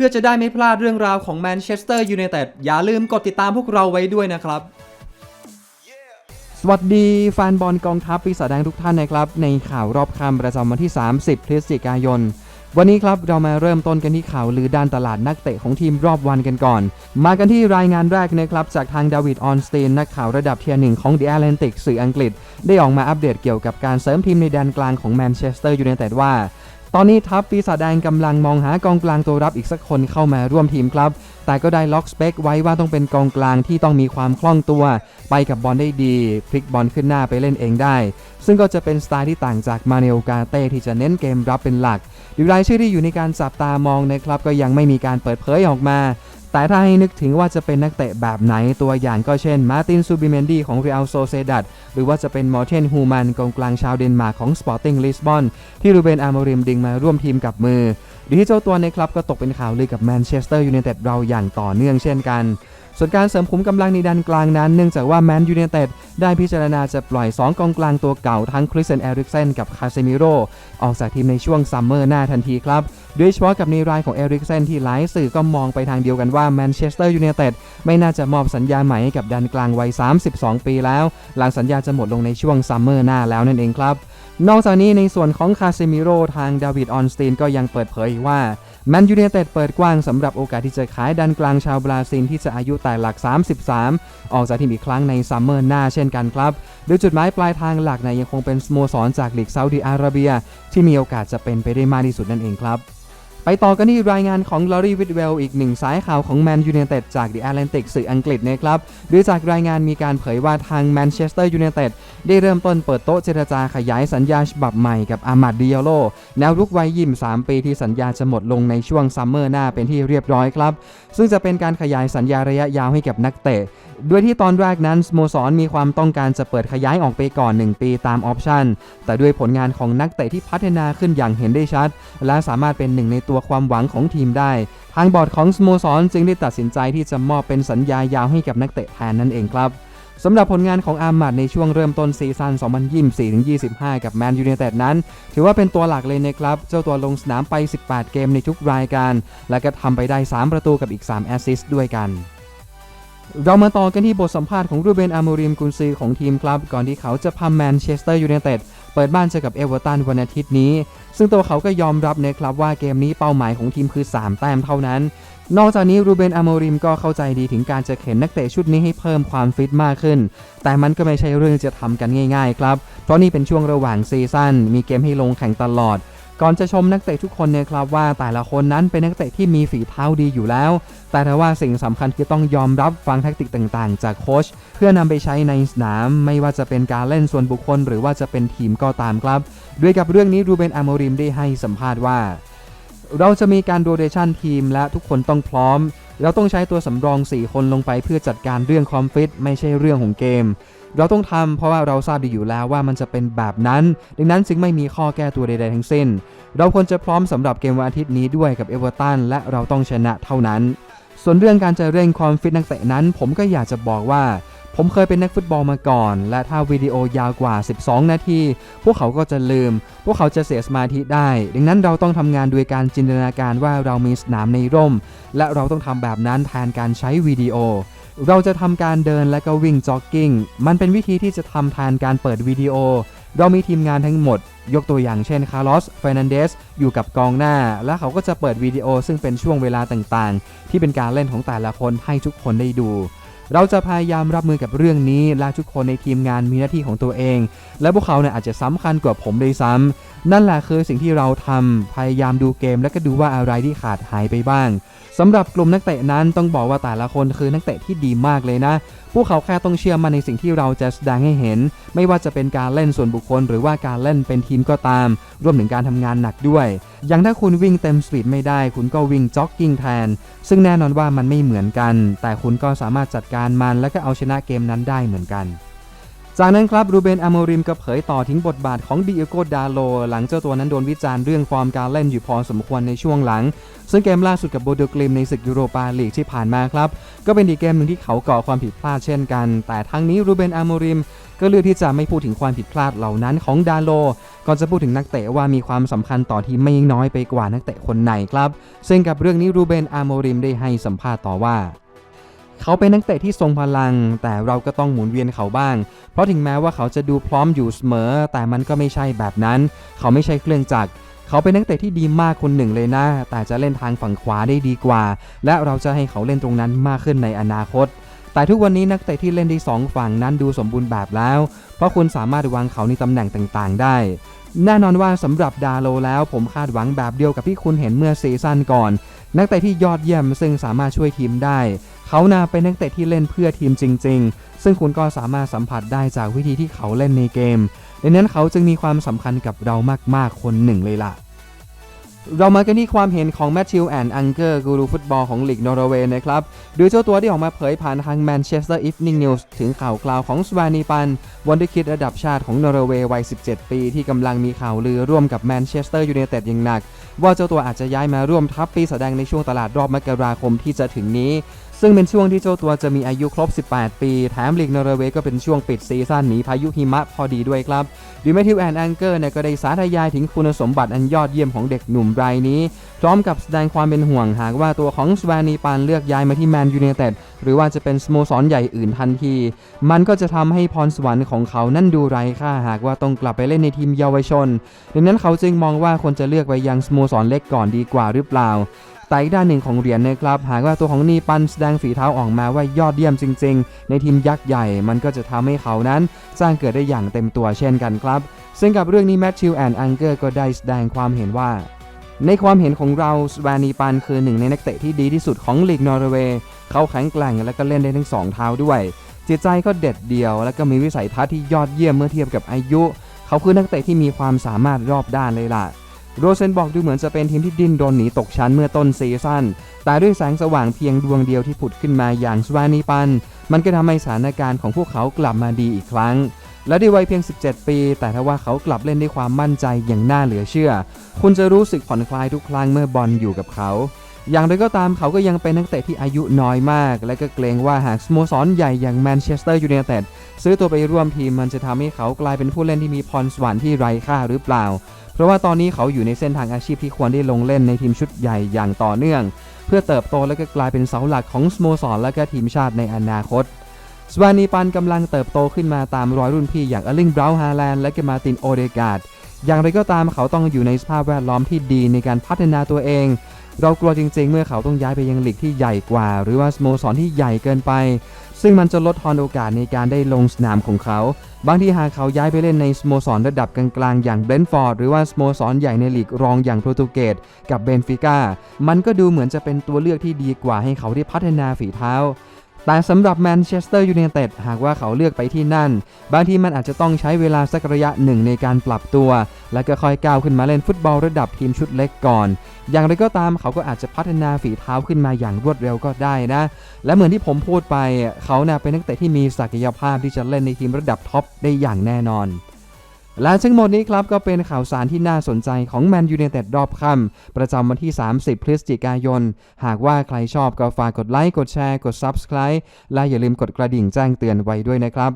พื่อจะได้ไม่พลาดเรื่องราวของแมนเชสเตอร์ยูไนเต็ดอย่าลืมกดติดตามพวกเราไว้ด้วยนะครับ สวัสดีแฟนบอลกองทัพปีศาจแดงทุกท่านนะครับ ในข่าวรอบคำประจำวันที่ 30 พฤศจิกายน วันนี้ครับเรามาเริ่มต้นกันที่ข่าวลือด้านตลาดนักเตะของทีมรอบวันกันก่อน มากันที่รายงานแรกนะครับ จากทางดาวิดออนสตีนนักข่าวระดับเทียร์หนึ่งของ The Atlantic สื่ออังกฤษ ได้ออกมาอัปเดตเกี่ยวกับการเสริมทีมในแดนกลางของแมนเชสเตอร์ยูไนเต็ดว่า ตอนนี้ทัพปีศาจแดงกำลังมองหากองกลางตัวรับอีกสักคนเข้ามาร่วมทีมครับ แต่ก็ได้ล็อกสเปคไว้ว่าต้องเป็นกองกลางที่ต้องมีความคล่องตัว ไปกับบอลได้ดี พลิกบอลขึ้นหน้าไปเล่นเองได้ ซึ่งก็จะเป็นสไตล์ที่ต่างจากมาเนลกาเต้ที่จะเน้นเกมรับเป็นหลักดูรายชื่อที่อยู่ในการจับตามองนะครับก็ยังไม่มีการเปิดเผยออกมา แต่ถ้าให้นึกถึงว่าจะเป็นนักเตะแบบไหนตัวอย่างก็เช่น มาร์ตินซูบิเมนดีของเรอัลโซเซดัดหรือว่าจะเป็นมอร์เทนฮูมันกองกลางชาวเดนมาร์กของสปอร์ติ้งลิสบอนที่รูเบนอาร์มริมดึงมาร่วมทีมกับมือหรือที่เจ้าตัวในคลับก็ตกเป็นข่าวลือกับแมนเชสเตอร์ยูไนเต็ดเราอย่างต่อเนื่องเช่นกัน ส่วนการเสริมขุมกำลังในด้านกลางนั้นเนื่องจากว่าแมนยูไนเต็ดได้พิจารณาจะปล่อย 2 กองกลางตัวเก่าทั้งคริสเซนเอริกเซนกับคาเซมิโรออกจากทีมในช่วงซัมเมอร์หน้าทันทีครับโดยเฉพาะกับในรายของเอริกเซนที่หลายสื่อก็มองไปทางเดียวกันว่าแมนเชสเตอร์ยูไนเต็ดไม่น่าจะมอบสัญญาใหม่ให้กับดันกลางวัย 32 ปีแล้ว หลังสัญญาจะหมดลงในช่วงซัมเมอร์หน้าแล้วนั่นเองครับนอกจากนี้ในส่วนของคาเซมิโรทางดาวิดออนสตีนก็ยังเปิดเผยว่า แมนยูเนเต็ดเปิดกว้างสำหรับโอกาสที่จะขายดันกลางชาวบราซิลที่จะอายุแต่หลัก 33 ออกจากทีมอีกครั้งในซัมเมอร์หน้าเช่นกันครับ โดยจุดหมายปลายทางหลักในยยังคงเป็นสโมสรจากลีกซาอุดิอาระเบีย ที่มีโอกาสจะเป็นไปได้มากที่สุดนั่นเองครับ ไปต่อกันที่รายงานของลอรีวิดเวลอีกหนึ่งสายข่าวของแมนยูไนเต็ดจาก The Atlantic สื่ออังกฤษนะครับโดยจากรายงานมีการเผยว่าทางแมนเชสเตอร์ยูไนเต็ดได้เริ่มต้นเปิดโต๊ะเจรจาขยายสัญญาฉบับใหม่กับอามัดดิยาโลแนวรุกวัยยิม3 ปีที่สัญญาจะหมดลงในช่วงซัมเมอร์หน้าเป็นที่เรียบร้อยครับ ซึ่งจะเป็นการขยายสัญญาระยะยาวให้กับนักเตะโดยที่ตอนแรกนั้นสโมสรมีความต้องการจะเปิดขยายออกไปก่อน 1 ปีตามออปชันแต่ด้วยผลงานของนักเตะที่พัฒนาขึ้นอย่างเห็นได้ชัด และสามารถเป็นหนึ่งในตัวความหวังของทีมได้ ทางบอร์ดของสโมสรจึงได้ตัดสินใจที่จะมอบเป็นสัญญายาวให้กับนักเตะแทนนั่นเองครับสำหรับผลงานของอามัดในช่วงเริ่มต้นซีซั่น 2024-25 กับแมนยูไนเต็ดนั้น ถือว่าเป็นตัวหลักเลยนะครับ เจ้าตัวลงสนามไป 18 เกมในทุกรายการ และก็ทำไปได้ 3 ประตูกับอีก 3 แอสซิสต์ด้วยกัน เรามาต่อกันที่บทสัมภาษณ์ของรูเบนอามูริมกุนซือของทีมครับ ก่อนที่เขาจะพาแมนเชสเตอร์ยูไนเต็ด เปิดบ้านเจอกับเอเวอร์ตันวันอาทิตย์นี้ ซึ่งตัวเขาก็ยอมรับนะครับว่าเกมนี้เป้าหมายของทีมคือ 3 แต้มเท่านั้น นอกจากนี้รูเบนอาโมริมก็เข้าใจดีถึงการจะเข็นนักเตะชุดนี้ให้เพิ่มความฟิตมากขึ้น แต่มันก็ไม่ใช่เรื่องจะทำกันง่ายๆครับ เพราะนี่เป็นช่วงระหว่างซีซั่นมีเกมให้ลงแข่งตลอด ก่อนจะชมนักเตะทุกคนเนี่ยครับว่าแต่ละคนนั้นเป็นนักเตะที่มีฝีเท้าดีอยู่แล้ว แต่ถ้าว่าสิ่งสำคัญคือต้องยอมรับฟังแทคติกต่างๆ จากโค้ชเพื่อนำไปใช้ในสนาม ไม่ว่าจะเป็นการเล่นส่วนบุคคล หรือว่าจะเป็นทีมก็ตามครับ ด้วยกับเรื่องนี้รูเบนอามริมได้ให้สัมภาษณ์ว่า เราจะมีการโรเดชันทีมและทุกคนต้องพร้อม เราต้องใช้ตัวสำรอง 4 คนลงไปเพื่อจัดการเรื่องความฟิตไม่ใช่เรื่องของเกม เราต้องทำเพราะว่าเราทราบดีอยู่แล้วว่ามันจะเป็นแบบนั้น ดังนั้นจึงไม่มีข้อแก้ตัวใดๆทั้งสิ้น เราควรจะพร้อมสำหรับเกมวันอาทิตย์นี้ด้วยกับเอเวอร์ตันและเราต้องชนะเท่านั้น ส่วนเรื่องการจะเร่งความฟิตนักเตะนั้น ผมก็อยากจะบอกว่า ผมเคยเป็นนักฟุตบอลมาก่อน และถ้าวิดีโอยาวกว่า 12 นาที พวกเขาก็จะลืม พวกเขาจะเสียสมาธิได้ ดังนั้นเราต้องทำงานโดยการจินตนาการว่าเรามีสนามในร่ม และเราต้องทำแบบนั้นแทนการใช้วิดีโอ เราจะทำการเดินและก็วิ่งจ็อกกิ้ง มันเป็นวิธีที่จะทำแทนการเปิดวิดีโอ เรามีทีมงานทั้งหมด ยกตัวอย่างเช่นคาร์ลอสเฟรนันเดสอยู่กับกองหน้า และเขาก็จะเปิดวิดีโอซึ่งเป็นช่วงเวลาต่างๆ ที่เป็นการเล่นของแต่ละคนให้ทุกคนได้ดู เราจะพยายามรับมือกับเรื่องนี้ และทุกคนในทีมงานมีหน้าที่ของตัวเอง และพวกเขาเนี่ยอาจจะสำคัญกว่าผมเลยซ้ำนั่นแหละคือสิ่งที่เราทำพยายามดูเกม และก็ดูว่าอะไรที่ขาดหายไปบ้างสำหรับกลุ่มนักเตะนั้นต้องบอกว่าแต่ละคนคือนักเตะที่ดีมากเลยนะพวกเขาแค่ต้องเชื่อมั่นในสิ่งที่เราจะแสดงให้เห็น ไม่ว่าจะเป็นการเล่นส่วนบุคคล หรือว่าการเล่นเป็นทีมก็ตาม รวมถึงการทำงานหนักด้วย อย่างถ้าคุณวิ่งเต็มสปีดไม่ได้ คุณก็วิ่งจ็อกกิ้งแทน ซึ่งแน่นอนว่ามันไม่เหมือนกัน แต่คุณก็สามารถจัดการมันและก็เอาชนะเกมนั้นได้เหมือนกัน จากนั้นครับรูเบนอโมริมก็เผยต่อถึงบทบาทของดิเอโกดาโล หลังเจ้าตัวนั้นโดนวิจารณ์เรื่องฟอร์มการเล่นอยู่พอสมควรในช่วงหลัง ซึ่งเกมล่าสุดกับโบโดกลิมในศึกยูโรปาลีกที่ผ่านมาครับ ก็เป็นอีกเกมหนึ่งที่เขาก่อความผิดพลาดเช่นกัน แต่ทั้งนี้รูเบนอโมริมก็เลือกที่จะไม่พูดถึงความผิดพลาดเหล่านั้นของดาโล ก่อนจะพูดถึงนักเตะว่ามีความสำคัญต่อทีมไม่น้อยไปกว่านักเตะคนไหนครับ ซึ่งกับเรื่องนี้รูเบนอโมริมได้ให้สัมภาษณ์ต่อว่า เขาเป็นนักเตะที่ทรงพลัง แต่เราก็ต้องหมุนเวียนเขาบ้าง เพราะถึงแม้ว่าเขาจะดูพร้อมอยู่เสมอ แต่มันก็ไม่ใช่แบบนั้น เขาไม่ใช่เครื่องจักรเขาเป็นนักเตะที่ดีมากคนหนึ่งเลยนะ แต่จะเล่นทางฝั่งขวาได้ดีกว่า และเราจะให้เขาเล่นตรงนั้นมากขึ้นในอนาคต แต่ทุกวันนี้นักเตะที่เล่นได้สองฝั่งนั้นดูสมบูรณ์แบบแล้ว เพราะคุณสามารถวางเขาในตำแหน่งต่างๆ ได้แน่นอนว่าสำหรับดาโลแล้วผมคาดหวังแบบเดียวกับที่คุณเห็นเมื่อซีซั่นก่อน นักเตะที่ยอดเยี่ยมซึ่งสามารถช่วยทีมได้ เขานาเป็นนักเตะที่เล่นเพื่อทีมจริง ๆ ซึ่งคุณก็สามารถสัมผัสได้จากวิธีที่เขาเล่นในเกม ดังนั้นเขาจึงมีความสำคัญกับเรามากๆคนหนึ่งเลยล่ะ เรามากันที่ความเห็นของแมทธิวแอนด์อังเกอร์กูรูฟุตบอลของลีกนอร์เวย์นะครับ โดยเจ้าตัวที่ออกมาเผยผ่านทาง Manchester Evening News ถึงข่าวคราวของสวานีปันวันดอร์คิดระดับชาติของนอร์เวย์วัย 17 ปี ที่กำลังมีข่าวลือร่วมกับแมนเชสเตอร์ยูไนเต็ดอย่างหนักว่าเจ้าตัวอาจจะย้ายมาร่วมทัพปีแสดงในช่วงตลาดรอบมกราคมที่จะถึงนี้ ซึ่งเป็นช่วงที่เจ้าตัวจะมีอายุครบ 18 ปี แถมลีกนอร์เวย์ก็เป็นช่วงปิดซีซั่นหนีพายุหิมะพอดีด้วยครับดิแมทิวแอนแองเกอร์เนี่ยก็ได้สาธยายถึงคุณสมบัติอันยอดเยี่ยมของเด็กหนุ่มรายนี้ พร้อมกับแสดงความเป็นห่วงหากว่าตัวของสวานีปานเลือกย้ายมาที่แมนยูไนเต็ดหรือว่าจะเป็นสโมสรใหญ่อื่นทันที มันก็จะทำให้พรสวรรค์ของเขานั่นดูไร้ค่าหากว่าต้องกลับไปเล่นในทีมเยาวชน ดังนั้นเขาจึงมองว่าควรจะเลือกไปยังสโมสรเล็กก่อนดีกว่าหรือเปล่า แต่อีกด้านหนึ่งของเหรียญนะครับหากว่าตัวของนีปันแสดงฝีเท้าออกมาว่ายอดเยี่ยมจริง ๆ ในทีมยักษ์ใหญ่มันก็จะทำให้เขานั้น สร้างเกิดได้อย่างเต็มตัวเช่นกันครับ ซึ่งกับเรื่องนี้แมทธิวแอนด์อังเกอร์ก็ได้แสดงความเห็นว่าในความเห็นของเราสวานีปันคือหนึ่งในนักเตะที่ดีที่สุดของลีกนอร์เวย์ เขาแข็งแกร่งและก็เล่นได้ทั้งสองเท้าด้วย จิตใจก็เด็ดเดี่ยว และก็มีวิสัยทัศน์ที่ยอดเยี่ยมเมื่อเทียบกับอายุ เขาคือนักเตะที่มีความสามารถรอบด้านเลยล่ะ โรเซนบอกดูเหมือนจะเป็นทีมที่ดิ้นรนหนีตกชั้นเมื่อต้นซีซั่น แต่ด้วยแสงสว่างเพียงดวงเดียวที่ผุดขึ้นมาอย่างสวานีปัน มันก็ทำให้สถานการณ์ของพวกเขากลับมาดีอีกครั้ง และด้วยวัยเพียง 17 ปี แต่ถ้าว่าเขากลับเล่นด้วยความมั่นใจอย่างน่าเหลือเชื่อ คุณจะรู้สึกผ่อนคลายทุกครั้งเมื่อบอลอยู่กับเขาอย่างไรก็ตามเขาก็ยังเป็นนักเตะที่อายุน้อยมาก และก็เกรงว่าหากสโมสรใหญ่อย่างแมนเชสเตอร์ยูไนเต็ดซื้อตัวไปร่วมทีมมันจะทำให้เขากลายเป็นผู้เล่นที่มีพรสวรรค์ที่ไร้ค่าหรือเปล่า เพราะว่าตอนนี้เขาอยู่ในเส้นทางอาชีพที่ควรได้ลงเล่นในทีมชุดใหญ่อย่างต่อเนื่อง เพื่อเติบโตและก็กลายเป็นเสาหลักของสโมสรและก็ทีมชาติในอนาคตสวานีปันกำลังเติบโตขึ้นมาตามรอยรุ่นพี่อย่างอลิงบราวน์ฮาแลนด์และก็มาตินโอเดกาดอย่างไรก็ตามเขาต้องอยู่ในสภาพแวดล้อมที่ดีในการพัฒนาตัวเอง เรากลัวจริง ๆ เมื่อเขาต้องย้ายไปยังลีกที่ใหญ่กว่า หรือว่าสโมสรที่ใหญ่เกินไป ซึ่งมันจะลดทอนโอกาสในการได้ลงสนามของเขา บางที่หากเขาย้ายไปเล่นในสโมสรระดับกลางๆอย่างเบรนฟอร์ดหรือว่าสโมสรใหญ่ในลีกรองอย่างโปรตุเกสกับเบนฟิก้ามันก็ดูเหมือนจะเป็นตัวเลือกที่ดีกว่าให้เขาได้พัฒนาฝีเท้า แต่สำหรับแมนเชสเตอร์ยูไนเต็ดหากว่าเขาเลือกไปที่นั่น บางทีมันอาจจะต้องใช้เวลาสักระยะหนึ่งในการปรับตัว และก็ค่อยก้าวขึ้นมาเล่นฟุตบอลระดับทีมชุดเล็กก่อน อย่างไรก็ตามเขาก็อาจจะพัฒนาฝีเท้าขึ้นมาอย่างรวดเร็วก็ได้นะ และเหมือนที่ผมพูดไป เขาน่ะเป็นนักเตะที่มีศักยภาพที่จะเล่นในทีมระดับท็อปได้อย่างแน่นอน และทั้งหมดนี้ครับก็เป็นข่าวสารที่น่าสนใจของแมนยูเนเต็ดรอบค่ำประจำวันที่ 30 พฤศจิกายน หากว่าใครชอบก็ฝากกดไลค์ กดแชร์ กด Subscribe และอย่าลืมกดกระดิ่งแจ้งเตือนไว้ด้วยนะครับ